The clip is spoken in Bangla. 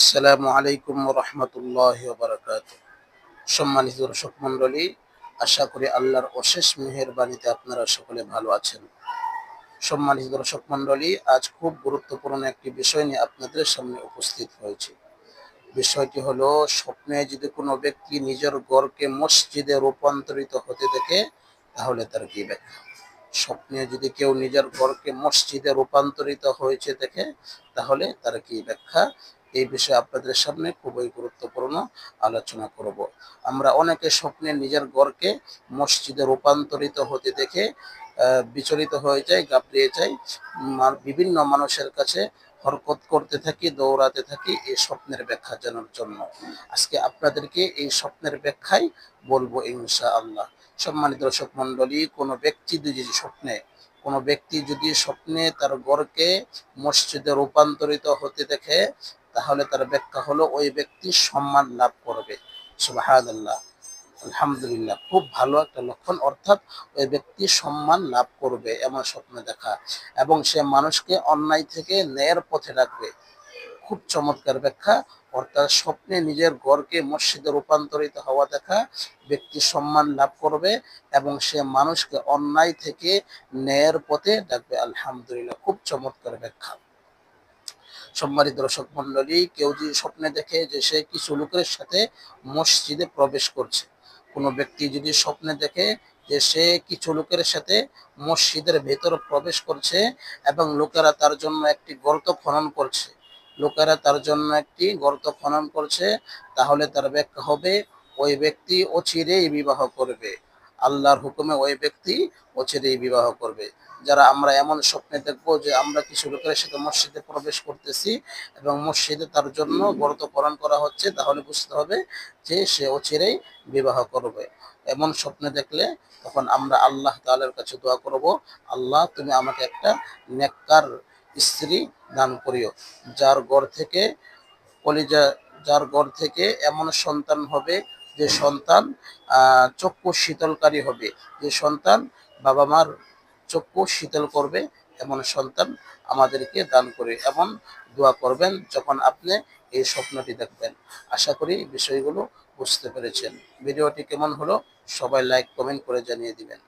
আসসালামু আলাইকুম রহমতুল্লাহ বারকাত সম্মানিত দর্শক মণ্ডলী, আশা করি আল্লাহর অশেষ মেহেরবানিতে আপনারা সকলে ভালো আছেন। সম্মানিত দর্শক মণ্ডলী, আজ খুব গুরুত্বপূর্ণ একটি বিষয় নিয়ে আপনাদের সামনে উপস্থিত হয়েছে। বিষয়টি হলো, স্বপ্নে যদি কোনো ব্যক্তি নিজের গড়কে মসজিদে রূপান্তরিত হতে দেখে, তাহলে তার কি ব্যাখ্যা? স্বপ্নে যদি কেউ নিজের ঘরকে মসজিদে রূপান্তরিত হয়েছে দেখে, তাহলে তার কি ব্যাখ্যা? এই বিষয়ে আপনাদের সামনে খুবই গুরুত্বপূর্ণ আলোচনা করব। আমরা অনেকে স্বপ্নে নিজের গড়কে মসজিদে রূপান্তরিত হতে দেখে বিচলিত হয়ে যায় গাবড়িয়ে যায় বিভিন্ন মানুষের কাছে হরকত করতে থাকি, দৌড়াতে থাকি এই স্বপ্নের ব্যাখ্যা জানার জন্য। আজকে আপনাদেরকে এই স্বপ্নের ব্যাখ্যাই বলব ইনশা আল্লাহ সম্মানিত দর্শক মন্ডলী কোনো ব্যক্তি যদি স্বপ্নে, কোনো ব্যক্তি যদি স্বপ্নে তার গড়কে মসজিদে রূপান্তরিত হতে দেখে তাহলে তার ব্যাখ্যা হলো, ওই ব্যক্তি সম্মান লাভ করবে। সুবাহাদাল্লাহ আলহামদুলিল্লাহ, খুব ভালো একটা লক্ষণ। অর্থাৎ ওই ব্যক্তি সম্মান লাভ করবে, এমন স্বপ্ন দেখা। এবং সে মানুষকে অন্যায় থেকে ন্যায়ের পথে রাখবে। খুব চমৎকার ব্যাখ্যা। অর্থাৎ স্বপ্নে নিজের গড়কে মসজিদে রূপান্তরিত হওয়া দেখা, ব্যক্তি সম্মান লাভ করবে এবং সে মানুষকে অন্যায় থেকে ন্যায়ের পথে ডাকবে। আলহামদুলিল্লাহ, খুব চমৎকার ব্যাখ্যা। সম্মানিত দর্শক মন্ডলী, কেউ যদি স্বপ্নে দেখে যে সে কিছু লোকের সাথে মসজিদে প্রবেশ করছে, কোনো ব্যক্তি যদি স্বপ্নে দেখে যে সে কিছু লোকের সাথে মসজিদের ভেতর প্রবেশ করছে এবং লোকেরা তার জন্য একটি গর্ত খনন করছে, লোকেরা তার জন্য একটি গর্ত খনন করছে, তাহলে তার ব্যাখ্যা হবে, ওই ব্যক্তি অচিরেই বিবাহ করবে। আল্লাহর হুকুমে ওই ব্যক্তি অচিরেই বিবাহ করবে। যারা আমরা এমন স্বপ্নে দেখব যে আমরা কিছু লোকের সাথে মসজিদে প্রবেশ করতেছি এবং মসজিদে তার জন্য গর্ত খনন করা হচ্ছে, তাহলে বুঝতে হবে যে সে অচিরেই বিবাহ করবে। এমন স্বপ্নে দেখলে তখন আমরা আল্লাহ তালের কাছে দোয়া করব, আল্লাহ, তুমি আমাকে একটা নেককার স্ত্রী দান করিও, যার ঘর থেকে কলিজা, যার ঘর থেকে এমন সন্তান হবে যে সন্তান চক্ষু শীতলকারী হবে। যে সন্তান বাবা মার চক্ষু শীতল করবে, এমন সন্তান আমাদেরকে দান করে, এমন দোয়া করবেন যখন আপনি এই স্বপ্নটি দেখবেন। আশা করি বিষয়গুলো বুঝতে পেরেছেন। ভিডিওটি কেমন হলো সবাই লাইক কমেন্ট করে জানিয়ে দিবেন।